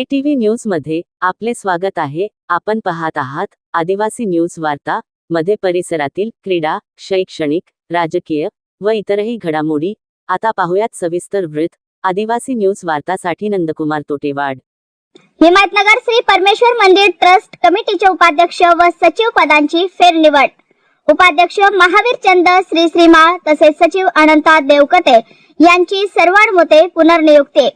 ए TV न्यूजमध्ये आपले स्वागत आहे. आपण पाहत आहात आदिवासी न्यूज वार्ता मध्ये परिसरातील क्रीडा शैक्षणिक राजकीय व इतरही घडामोडी. आता पाहुयात सविस्तर वृत्त. आदिवासी न्यूज वार्तासाठी नंदकुमार तोटेवाड. हिमायतनगर श्री परमेश्वर मंदिर ट्रस्ट कमिटीचे उपाध्यक्ष व सचिव पदांची फेरनिवड. उपाध्यक्ष महावीर चंद श्री श्रीमाळ तसेच सचिव अनंता देवकते यांची सर्वानुमते पुनर्नियुक्ती.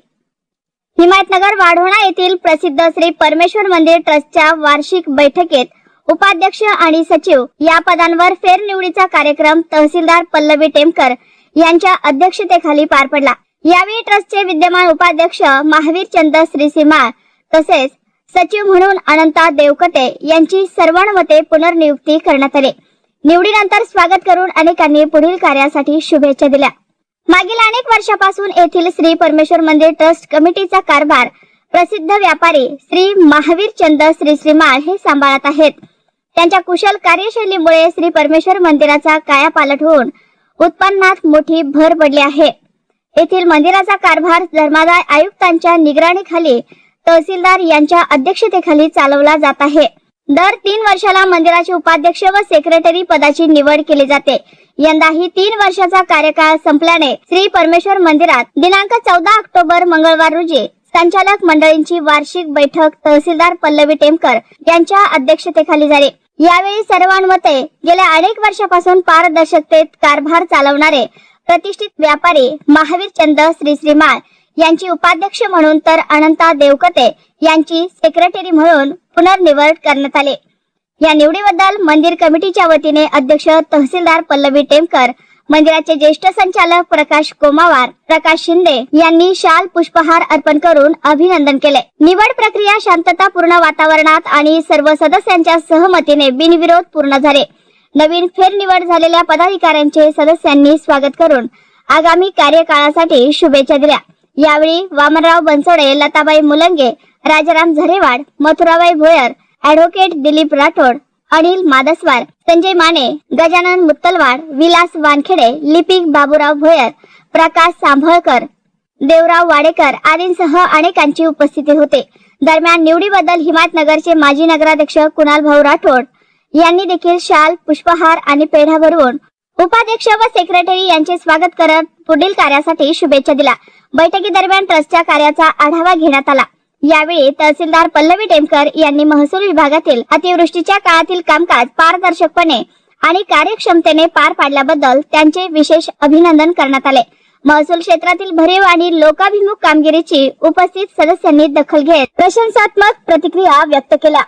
हिमायतनगर वाढोणा येथील प्रसिद्ध श्री परमेश्वर मंदिर ट्रस्टच्या वार्षिक बैठकीत उपाध्यक्ष आणि सचिव या पदांवर फेरनिवडीचा कार्यक्रम तहसीलदार पल्लवी टेमकर यांच्या अध्यक्षतेखाली पार पडला. यावेळी ट्रस्टचे विद्यमान उपाध्यक्ष महावीर चंद श्रीसीमाळ तसेच सचिव म्हणून अनंता देवकते यांची सर्वांमते पुनर्नियुक्ती करण्यात आली. निवडीनंतर स्वागत करून अनेकांनी पुढील कार्यासाठी शुभेच्छा दिल्या. मागील आणि वर्षापासून येथील श्री परमेश्वर मंदिर ट्रस्ट कमिटीचा कारभार प्रसिद्ध व्यापारी श्री महावीर चंद श्री श्रीमाळ हे सांभाळत आहेत. त्यांच्या कुशल कार्यशैलीमुळे श्री परमेश्वर मंदिराचा कायापालट होऊन उत्पन्नात मोठी भर पडली आहे. येथील मंदिराचा कारभार धर्मादाय आयुक्तांच्या निगराणीखाली तहसीलदार यांच्या अध्यक्षतेखाली चालवला जात आहे. दर तीन वर्षाला मंदिराचे उपाध्यक्ष व सेक्रेटरी पदाची निवड केली जाते. यंदाही तीन वर्षाचा कार्यकाळ संपल्याने श्री परमेश्वर मंदिरात दिनांक चौदा ऑक्टोबर मंगळवार रोजी संचालक मंडळींची वार्षिक बैठक तहसीलदार पल्लवी टेमकर यांच्या अध्यक्षतेखाली झाली. यावेळी सर्वांमध्ये गेल्या अनेक वर्षापासून पारदर्शकतेत कारभार चालवणारे प्रतिष्ठित व्यापारी महावीर चंद श्री श्रीमाळ यांची उपाध्यक्ष म्हणून तर अनंता देवकते यांची सेक्रेटरी म्हणून पुनर्निवड करण्यात आले. या निवडीबद्दल मंदिर कमिटीच्या वतीने अध्यक्ष तहसीलदार पल्लवी टेमकर मंदिराचे ज्येष्ठ संचालक प्रकाश कोमावार प्रकाश शिंदे यांनी शाल पुष्पहार अर्पण करून अभिनंदन केले. निवड प्रक्रिया शांततापूर्ण वातावरणात आणि सर्व सदस्यांच्या सहमतीने बिनविरोध पूर्ण झाले. नवीन फेरनिवड झालेल्या पदाधिकाऱ्यांचे सदस्यांनी स्वागत करून आगामी कार्यकाळासाठी शुभेच्छा दिल्या. यावेळी वामनराव बनसोडे लताबाई मुलंगे राजाराम झरेवाड मथुराबाई भोयर ऍडव्होकेट दिलीप राठोड अनिल मादसवार संजय माने गजानन मुत्तलवाड विलास वानखेडे लिपिक बाबूराव भोयर प्रकाश सांभळकर देवराव वाडेकर आदींसह अनेकांची उपस्थिती होते. दरम्यान निवडीबद्दल हिमायतनगरचे माजी नगराध्यक्ष कुणाल भाऊ राठोड यांनी देखील शाल पुष्पहार आणि पेढा भरवून उपाध्यक्ष व सेक्रेटरी यांचे स्वागत करत पुढील कार्यासाठी शुभेच्छा दिल्या. बैठकीदरम्यान ट्रस्टच्या कार्याचा आढावा घेण्यात आला. यावेळी तहसीलदार पल्लवी टेमकर यांनी महसूल विभागातील अतिवृष्टीच्या काळातील कामकाज पारदर्शकपणे आणि कार्यक्षमतेने पार पाडल्याबद्दल त्यांचे विशेष अभिनंदन करण्यात आले. महसूल क्षेत्रातील भरीव आणि लोकाभिमुख कामगिरीची उपस्थित सदस्यांनी दखल घेत प्रशंसात्मक प्रतिक्रिया व्यक्त केल्या.